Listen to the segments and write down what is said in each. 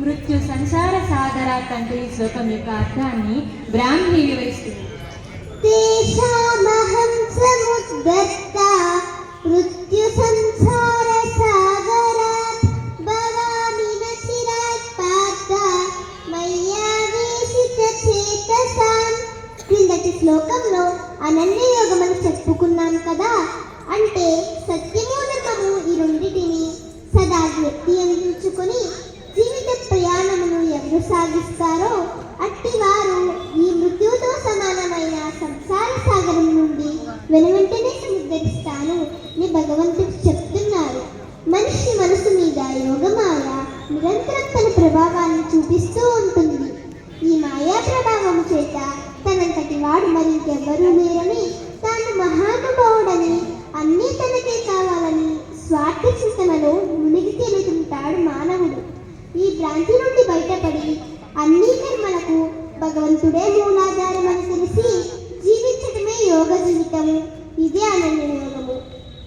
మృత్యు సంసార సాగర కంటే ఈ శ్లోకం యొక్క అర్థాన్ని బ్రాహ్మణి వివరిస్తుంది. మృత్యు సంసార సాగర భవామి నచిరాత్ పాత మయ్యావేశిత చేతసాం క్రిందటి శ్లోకంలో అనన్యయోగమని చెప్పుకున్నాం కదా అంటే సత్య ప్రయాణమును అట్టి వారు ఈ మృత్యుతో సమానమైన సంసార సాగరం నుండి వెనువెంటనే సముద్ధరిస్తాను అని భగవంతుడు చెప్తున్నారు మనిషి మనసు మీద యోగమాయ నిరంతరం తన ప్రభావాన్ని చూపిస్తూ ఉంటుంది. ఈ మాయా ప్రభావం చేత తనంతటి వాడు మరింకెవ్వరూ లేరని తాను మహానుభావుడని అన్నీ తనకే కావాలని స్వార్థ చింతనలో మునిగి తేలుతుంటాడు మానవుడు. ఈ భ్రాంతి నుండి బయటపడి అన్ని కర్మలకు భగవంతుడే మూలాధారం అని తెలిసి జీవించడమే యోగ జీవితం. ఇదే అనన్య యోగము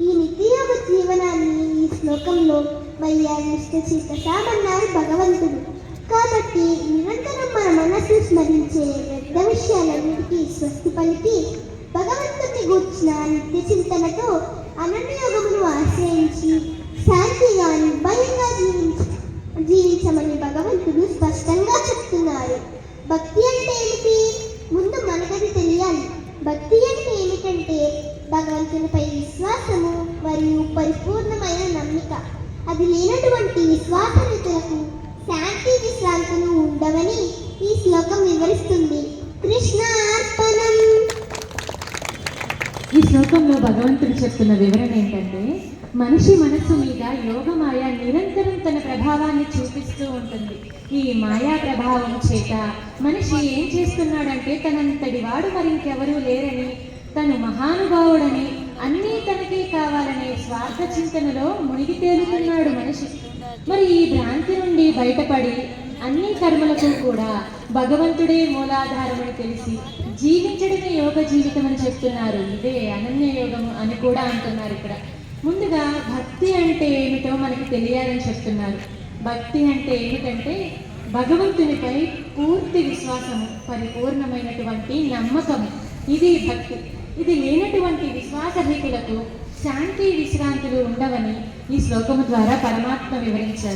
ఈ నిత్యయోగ జీవనాన్ని ఈ శ్లోకంలో వయ్యావిష్ట చేతసామన్నారు భగవంతుడు. కాబట్టి నిరంతరం మన మనస్సు స్మరించే పెద్ద విషయాలన్నిటికీ స్వస్తి పలికి భగవంతుని గూర్చిన నిత్య చింతనతో అనన్యయోగమును ఆశ్రయించి శాంతిగా నిర్భయంగా జీవించి జీవించమని భగవంతుడు స్పష్టంగా చెప్తున్నారు భక్తి అంటే ఏమిటి? ముందు మనకది తెలియాలి. భక్తి అంటే ఏమిటంటే భగవంతునిపై విశ్వాసము మరియు పరిపూర్ణమైన నమ్మిక. అది లేనటువంటి విశ్వాసనితులకు శాంతి విశ్రాంతులు ఉండవని ఈ శ్లోకం వివరిస్తుంది. కృష్ణ ఈ శ్లోకంలో భగవంతుడు చెప్తున్న వివరణ ఏంటంటే మనిషి మనస్సు మీద యోగమాయ నిరంతరం తన ప్రభావాన్ని చూపిస్తూ ఉంటుంది. ఈ మాయా ప్రభావం చేత మనిషి ఏం చేస్తున్నాడంటే తనంతటి వాడు మరింకెవరూ లేరని తను మహానుభావుడని అన్నీ తనకే కావాలనే స్వార్థ చింతనలో మునిగి తేలుతున్నాడు మనిషి. మరి ఈ భ్రాంతి నుండి బయటపడి అన్ని కర్మలకు కూడా భగవంతుడే మూలాధారమని తెలిసి జీవించడమే యోగ జీవితం అని చెప్తున్నారు. ఇదే అనన్య యోగము అని కూడా అంటున్నారు ఇక్కడ. ముందుగా భక్తి అంటే ఏమిటో మనకి తెలియాలని చెప్తున్నారు. భక్తి అంటే ఏమిటంటే భగవంతునిపై పూర్తి విశ్వాసము పరిపూర్ణమైనటువంటి నమ్మకము. ఇది భక్తి. ఇది లేనటువంటి విశ్వాసహీకులకు శాంతి విశ్రాంతులు ఉండవని ఈ శ్లోకము ద్వారా పరమాత్మ వివరించారు.